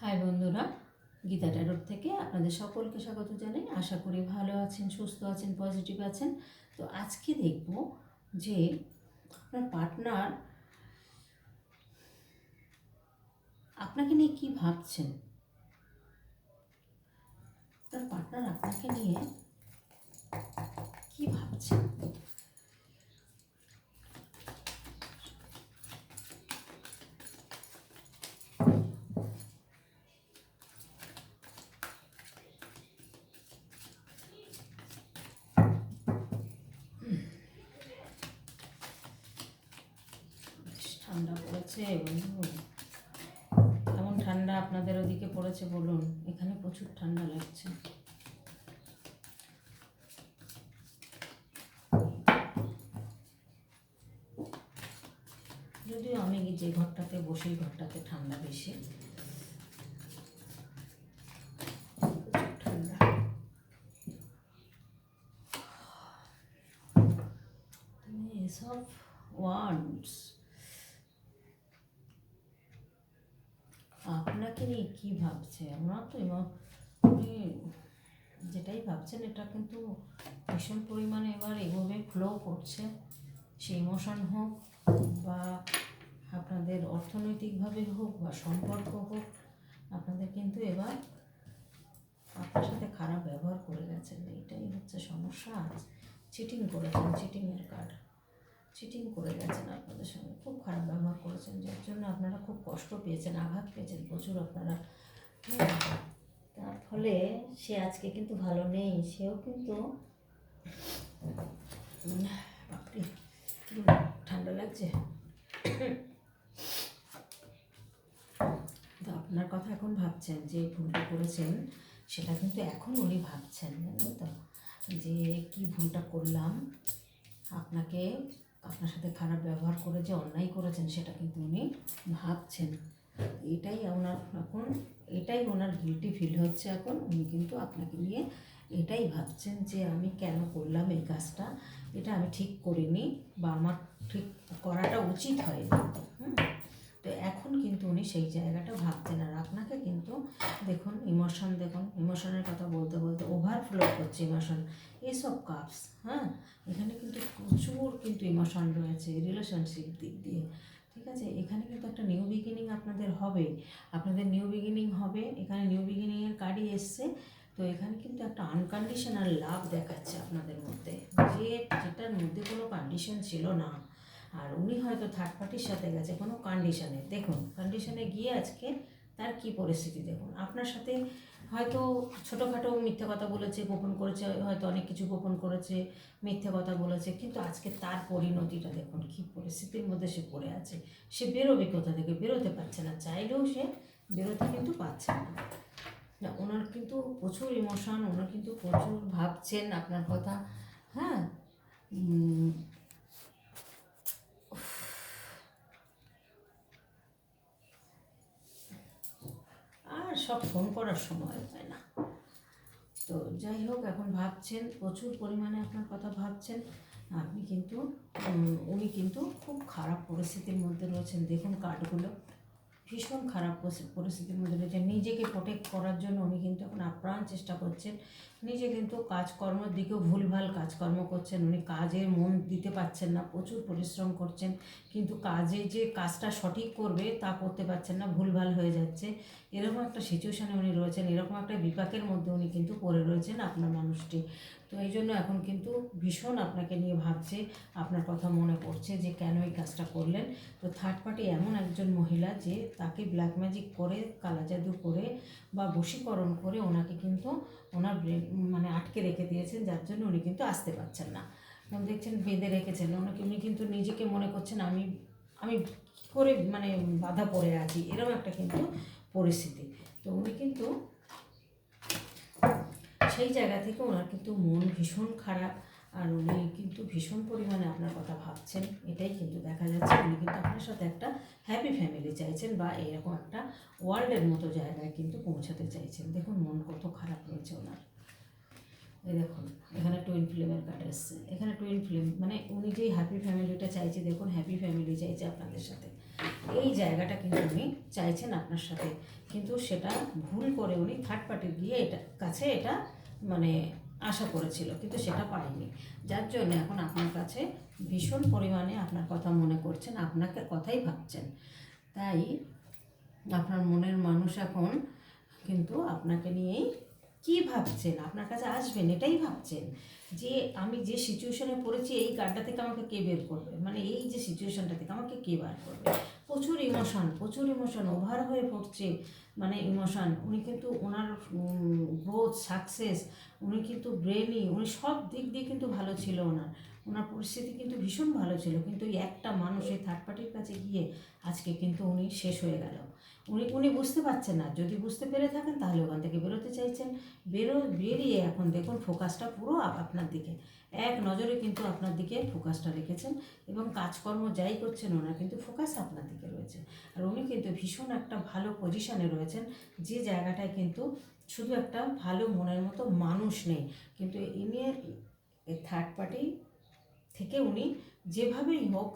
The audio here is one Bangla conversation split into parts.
হাই বন্ধুরা, গীতা ট্যারোর থেকে আপনাদের সকলকে স্বাগত জানাই। আশা করি ভালো আছেন, সুস্থ আছেন পজিটিভ আছেন। তো আজকে দেখব যে আপনার পার্টনার আপনাকে নিয়ে কি ভাবছেন? তার পার্টনার আপনাকে নিয়ে কি ভাবছেন? ঠান্ডা পড়েছে, বন্ধু। কেমন ঠান্ডা আপনাদের ওদিকে পড়েছে বলুন? এখানে প্রচুর ঠান্ডা লাগছে। যদিও আমি যে ঘরটাতে বসে ঘরটাতে ঠান্ডা বেশি। প্রচুর ঠান্ডা তুমি এসব ওয়ার্ডস আপনাকে নিয়ে কী ভাবছে? আমরা তো উনি যেটাই ভাবছেন, এটা কিন্তু ভীষণ পরিমাণে এবার এভাবে ফ্লো করছে। সে ইমোশন হোক বা আপনাদের অর্থনৈতিকভাবে হোক বা সম্পর্ক হোক, আপনাদের কিন্তু এবার আপনার সাথে খারাপ ব্যবহার করে গেছেন। এটাই হচ্ছে সমস্যা। চিটিং করেছেন চিটিংয়ের কার্ড চিটিং করে গেছেন আপনাদের সঙ্গে। খুব খারাপ ব্যবহার করেছেন, যার জন্য আপনারা খুব কষ্ট পেয়েছেন, আঘাত পেয়েছেন প্রচুর আপনারা। তার ফলে সে আজকে কিন্তু ভালো নেই, সেও কিন্তু ঠান্ডা লাগছে। তো আপনার কথা এখন ভাবছেন, যে ভুলটা করেছেন, সেটা কিন্তু এখন উনি ভাবছেন, জানেন তো, যে কি ভুলটা করলাম, আপনাকে আপনার সাথে খারাপ ব্যবহার করে যে অন্যায় করেছেন সেটা কিন্তু উনি ভাবছেন। এটাই ওনার এখন, এটাই ওনার গিলটি ফিল হচ্ছে এখন। উনি কিন্তু আপনাকে নিয়ে এটাই ভাবছেন যে আমি কেন করলাম এই কাজটা, এটা আমি ঠিক করিনি বা আমার ঠিক করাটা উচিত হয়নি। হুম। তো এখন কিন্তু উনি সেই জায়গাটা ভাবছেন আর আপনাকে কিন্তু দেখুন ইমোশন দেখুন ইমোশনের কথা বলতে বলতে ওভারফ্লো করছে ইমোশন এসব কাপস হ্যাঁ? এখানে কিন্তু প্রচুর কিন্তু ইমোশন রয়েছে রিলেশনশিপ দিক দিয়ে, ঠিক আছে? এখানে কিন্তু একটা নিউ বিগিনিং আপনাদের হবে। আপনাদের নিউ বিগিনিং হবে, এখানে নিউ বিগিনিংয়ের কার্ডই এসছে। তো এখানে কিন্তু একটা আনকন্ডিশনাল লাভ দেখাচ্ছে আপনাদের মধ্যে। যে যেটার মধ্যে কোনো কন্ডিশন ছিল না। আর উনি হয়তো থার্ড পার্টির সাথে গেছে, কোনো কন্ডিশনে দেখুন কন্ডিশনে গিয়ে আজকে তার কি পরিস্থিতি, দেখুন। আপনার সাথে হয়তো ছোটোখাটো মিথ্যে কথা বলেছে, গোপন করেছে, হয়তো অনেক কিছু গোপন করেছে, মিথ্যে কথা বলেছে, কিন্তু আজকে তার পরিণতিটা, দেখুন, কী পরিস্থিতির মধ্যে সে পড়ে আছে। সে বেরোবে কোথা থেকে? বেরোতে পারছে না। চাইলেও সে বেরোতে কিন্তু পারছে না। না, ওনার কিন্তু প্রচুর ইমোশন ওনার কিন্তু প্রচুর ভাবছেন আপনার কথা। হ্যাঁ উম, আর সব ফোন করার সময় হয় না। তো যাই হোক, এখন ভাবছেন, প্রচুর পরিমাণে আপনার কথা ভাবছেন। আপনি কিন্তু উনি কিন্তু খুব খারাপ পরিস্থিতির মধ্যে রয়েছেন। দেখুন কার্ডগুলো ভীষণ খারাপ পরিস্থিতির মধ্যে রয়েছে নিজেকে প্রোটেক্ট করার জন্য উনি কিন্তু এখন আপ্রাণ চেষ্টা করছেন। নিজে কিন্তু কাজকর্মের দিকেও ভুলভাল কাজকর্ম করছেন। উনি কাজে মন দিতে পারছেন না, প্রচুর পরিশ্রম করছেন। কিন্তু কাজে যে কাজটা সঠিক করবে, তা করতে পারছেন না, ভুলভাল হয়ে যাচ্ছে। এরকম একটা সিচুয়েশানে উনি রয়েছেন। এরকম একটা বিপাকের মধ্যে উনি কিন্তু পড়ে রয়েছেন আপনার মানুষটি। তো এই জন্য এখন কিন্তু ভীষণ আপনাকে নিয়ে ভাবছে, আপনার কথা মনে পড়ছে যে কেন এই কাজটা করলেন। তো থার্ড পার্টি এমন একজন মহিলা যে তাকে ব্ল্যাক ম্যাজিক করে, কালা জাদু করে বা বশীকরণ করে ওনাকে কিন্তু ওনার মানে আটকে রেখে দিয়েছেন, যার জন্য উনি কিন্তু আসতে পারছেন না। দেখছেন বেঁধে রেখেছেন, ওনাকে উনি কিন্তু নিজেকে মনে করছেন আমি আমি করে মানে বাধা পড়ে আছি, এরকম একটা কিন্তু পরিস্থিতি। তো উনি কিন্তু সেই জায়গা থেকে ওনার কিন্তু মন ভীষণ খারাপ আর উনি কিন্তু ভীষণ পরিমাণে আপনার কথা ভাবছেন। এটাই কিন্তু দেখা যাচ্ছে। উনি কিন্তু আপনার সাথে একটা হ্যাপি ফ্যামিলি চাইছেন বা এরকম একটা ওয়ার্ল্ডের মতো জায়গায় কিন্তু পৌঁছাতে চাইছেন। দেখুন, মন কত খারাপ রয়েছে ওনার। এই দেখুন, এখানে টুইন ফিল্মের কার্ড এসছে। এখানে টুইন ফিল্ম মানে উনি যেই হ্যাপি ফ্যামিলিটা চাইছে, দেখুন হ্যাপি ফ্যামিলি চাইছে আপনাদের সাথে। এই জায়গাটা কিন্তু উনি চাইছেন আপনার সাথে। কিন্তু সেটা ভুল করে উনি থার্ড পার্টি গিয়ে এটা, কাছে এটা মানে আশা করেছিল, কিন্তু সেটা পায়নি যার জন্য এখন আপনার কাছে ভীষণ পরিমাণে আপনার কথা মনে করছেন, আপনাকে কথাই ভাবছেন। তাই আপনার মনের মানুষ এখন কিন্তু আপনাকে নিয়েই কি ভাবছেন? আপনার কাছে আসবেন, এটাই ভাবছেন যে আমি যে সিচুয়েশনে পড়েছি, এই কার্ডটা থেকে আমাকে কে বের করবে? মানে এই যে সিচুয়েশনটা থেকে আমাকে কে বার করবে? প্রচুর ইমোশন প্রচুর ইমোশন ওভার হয়ে পড়ছে মানে ইমোশন উনি কিন্তু ওনার গ্রোথ সাকসেস উনি কিন্তু ব্রেনি উনি সব দিক দিয়ে কিন্তু ভালো ছিল ওনার। ওনার পরিস্থিতি কিন্তু ভীষণ ভালো ছিল, কিন্তু একটা মানুষ এই থার্ড পার্টির কাছে গিয়ে আজকে কিন্তু উনি শেষ হয়ে গেল। উনি উনি বুঝতে পারছেন না। যদি বুঝতে পেরে থাকেন, তাহলে ওখান থেকে বেরোতে চাইছেন। বেরো, বেরিয়ে এখন দেখুন ফোকাসটা পুরো আপনার দিকে। এক নজরে কিন্তু আপনার দিকে ফোকাসটা রেখেছেন এবং কাজকর্ম যাই করছেন, ওনার কিন্তু ফোকাস আপনার দিকে রয়েছে। আর উনি কিন্তু ভীষণ একটা ভালো পজিশনে রয়েছেন। যে জায়গাটায় কিন্তু শুধু একটা ভালো মনের মতো মানুষ নেই। কিন্তু ইনি থার্ড পার্টি থেকে উনি যেভাবেই হোক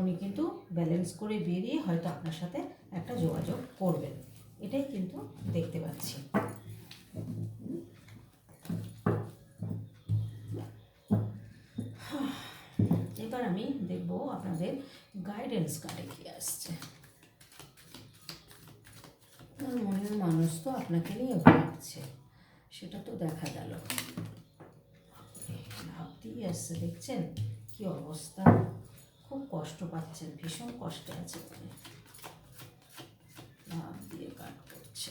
উনি কিন্তু ব্যালেন্স করে বেরিয়ে হয়তো আপনার সাথে একটা যোগাযোগ করবেন। এটাই কিন্তু দেখতে পাচ্ছি। এবার আমি দেখব আপনাদের গাইডেন্স কার্ডে কি আসছে। মনের মানুষ তো আপনাকে নিয়ে ভাবছে, সেটা তো দেখা গেল। দিয়ে আসছে, দেখছেন? কি অবস্থা? খুব কষ্ট পাচ্ছেন ভীষণ কষ্টে আছে উনি দিয়ে কাট করছে।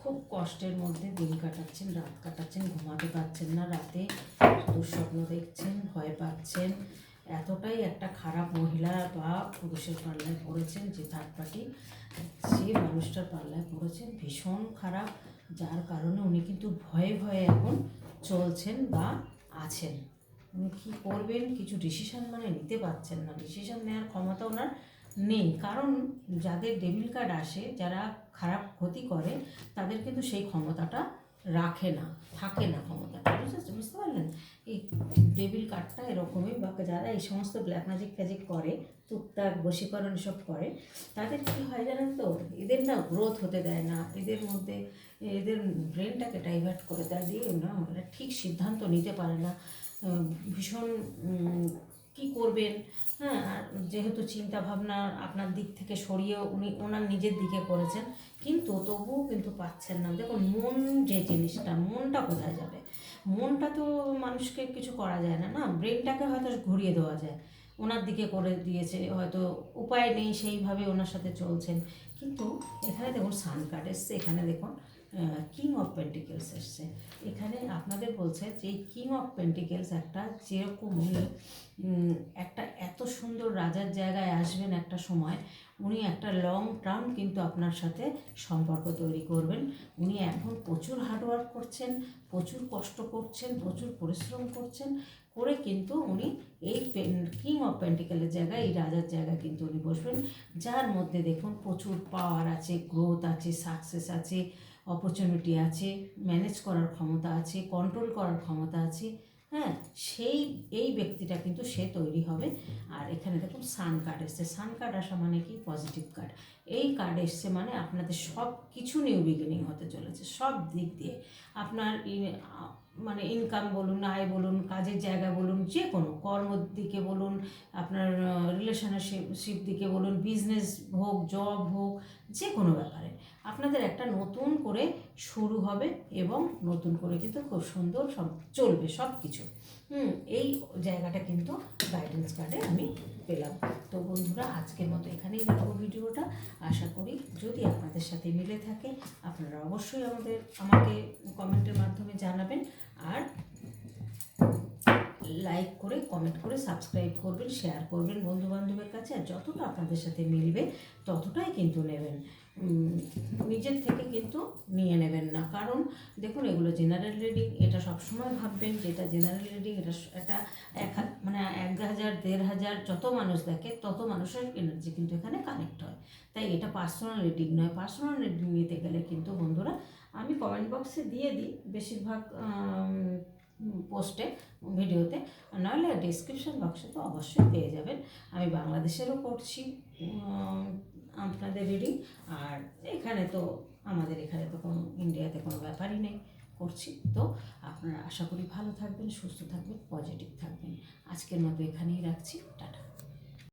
খুব কষ্টের মধ্যে দিন কাটাচ্ছেন, রাত কাটাচ্ছেন, ঘুমাতে পারছেন না রাতে। দুঃস্বপ্ন দেখছেন, ভয় পাচ্ছেন। এতটাই একটা খারাপ মহিলা বা পুরুষের পাল্লায় পড়েছেন যে থার্ড পার্টি, যে মানুষটার পাল্লায় পড়েছেন, ভীষণ খারাপ। যার কারণে উনি কিন্তু ভয়ে ভয়ে এখন চলছেন বা আছেন। উনি কী করবেন? কিছু ডিসিশন মানে নিতে পারছেন না। ডিসিশন নেওয়ার ক্ষমতা ওনার নেই। কারণ যাদের ডেবিল কার্ড আসে, যারা খারাপ ক্ষতি করে, তাদের কিন্তু সেই ক্ষমতাটা রাখে না, থাকে না ক্ষমতাটা। বুঝতে বুঝতে পারলেন? এই ডেবিল কার্ডটা এরকমই বা যারা এই সমস্ত ব্ল্যাক ম্যাজিক ফ্যাজিক করে, টুকটাক বশীকরণ সব করে, তাদের কী হয় জানেন তো? এদের না গ্রোথ হতে দেয় না। এদের মধ্যে এদের ব্রেনটাকে ডাইভার্ট করে দেয়। দিয়ে না ঠিক সিদ্ধান্ত নিতে পারে না। ভীষণ কি করবেন? হ্যাঁ আর যেহেতু চিন্তা ভাবনা আপনার দিক থেকে সরিয়ে উনি, ওনার নিজের দিকে করেছেন, কিন্তু তবুও কিন্তু পাচ্ছেন না। দেখুন, মন যে জিনিসটা, মনটা কোথায় যাবে? মনটা তো মানুষকে কিছু করা যায় না না? ব্রেনটাকে হয়তো ঘুরিয়ে দেওয়া যায়। ওনার দিকে করে দিয়েছে, হয়তো উপায় নেই সেইভাবে ওনার সাথে চলছেন। কিন্তু এখানে দেখুন, সান কার্ড এসছে এখানে দেখুন কিং অফ পেন্টিকেলস এসছে। এখানে আপনাদের বলছে যে কিং অফ পেন্টিকেলস একটা যেরকম উনি একটা এত সুন্দর রাজার জায়গায় আসবেন একটা সময়, উনি একটা লং টার্ম কিন্তু আপনার সাথে সম্পর্ক তৈরি করবেন। উনি এখন প্রচুর হার্ডওয়ার্ক করছেন, প্রচুর কষ্ট করছেন, প্রচুর পরিশ্রম করছেন করে কিন্তু উনি এই কিং অফ পেন্টিকেলের জায়গায়, এই রাজার জায়গায় কিন্তু উনি বসবেন। যার মধ্যে দেখুন প্রচুর পাওয়ার আছে গ্রোথ আছে সাকসেস আছে অপরচুনিটি আছে ম্যানেজ করার ক্ষমতা আছে কন্ট্রোল করার ক্ষমতা আছে হ্যাঁ? সেই, এই ব্যক্তিটা কিন্তু সে তৈরি হবে। আর এখানে দেখুন সান কার্ড এসছে। সান কার্ড আসা মানে কি? পজিটিভ কার্ড এই কার্ড এসছে মানে আপনাদের সব কিছু নিউ বিগিনিং হতে চলেছে। সব দিক দিয়ে। আপনার মানে ইনকাম বলুন, আয় বলুন, কাজের জায়গা বলুন, যে কোনো কর্মর দিকে বলুন, আপনার রিলেশনশিপ দিকে বলুন বিজনেস হোক জব হোক, যে কোনো ব্যাপারে। আপনাদের একটা নতুন করে শুরু হবে এবং নতুন করে কিন্তু খুব সুন্দর সব চলবে সব কিছু হুম, এই জায়গাটা কিন্তু গাইডেন্স কার্ডে আমি পেলাম। তো বন্ধুরা, আজকের মতো এখানেই রাখব ভিডিওটা। আশা করি যদি আপনাদের সাথে মিলে থাকে, আপনারা অবশ্যই আমাদের, আমাকে কমেন্টের মাধ্যমে জানাবেন। আর লাইক করে কমেন্ট করে সাবস্ক্রাইব করবেন শেয়ার করবেন বন্ধুবান্ধবের কাছে। আর যতটা আপনাদের সাথে মিলবে, ততটাই কিন্তু নেবেন। নিজের থেকে কিন্তু নিয়ে নেবেন না। কারণ দেখুন, এগুলো জেনারেল রিডিং এটা সবসময় ভাববেন যে এটা জেনারেল রিডিং এটা এটা এক মানে এক হাজার, দেড় হাজার, যত মানুষ দেখে, তত মানুষের এনার্জি কিন্তু এখানে কানেক্ট হয়। তাই এটা পার্সোনাল রিডিং নয়। পার্সোনাল রিডিং নিতে গেলে কিন্তু বন্ধুরা, আমি কমেন্ট বক্সে দিয়ে দিই বেশিরভাগ পোস্টে ভিডিওতে নাহলে ডিসক্রিপশন বক্সে তো অবশ্যই পেয়ে যাবেন। আমি বাংলাদেশেরও করছি আপনাদের রিডিং আর এখানে তো আমাদের এখানে তো কোনো ইন্ডিয়াতে কোনো ব্যাপারই নেই করছি। তো আপনারা আশা করি ভালো থাকবেন, সুস্থ থাকবেন পজিটিভ থাকবেন। আজকের মতো এখানেই রাখছি।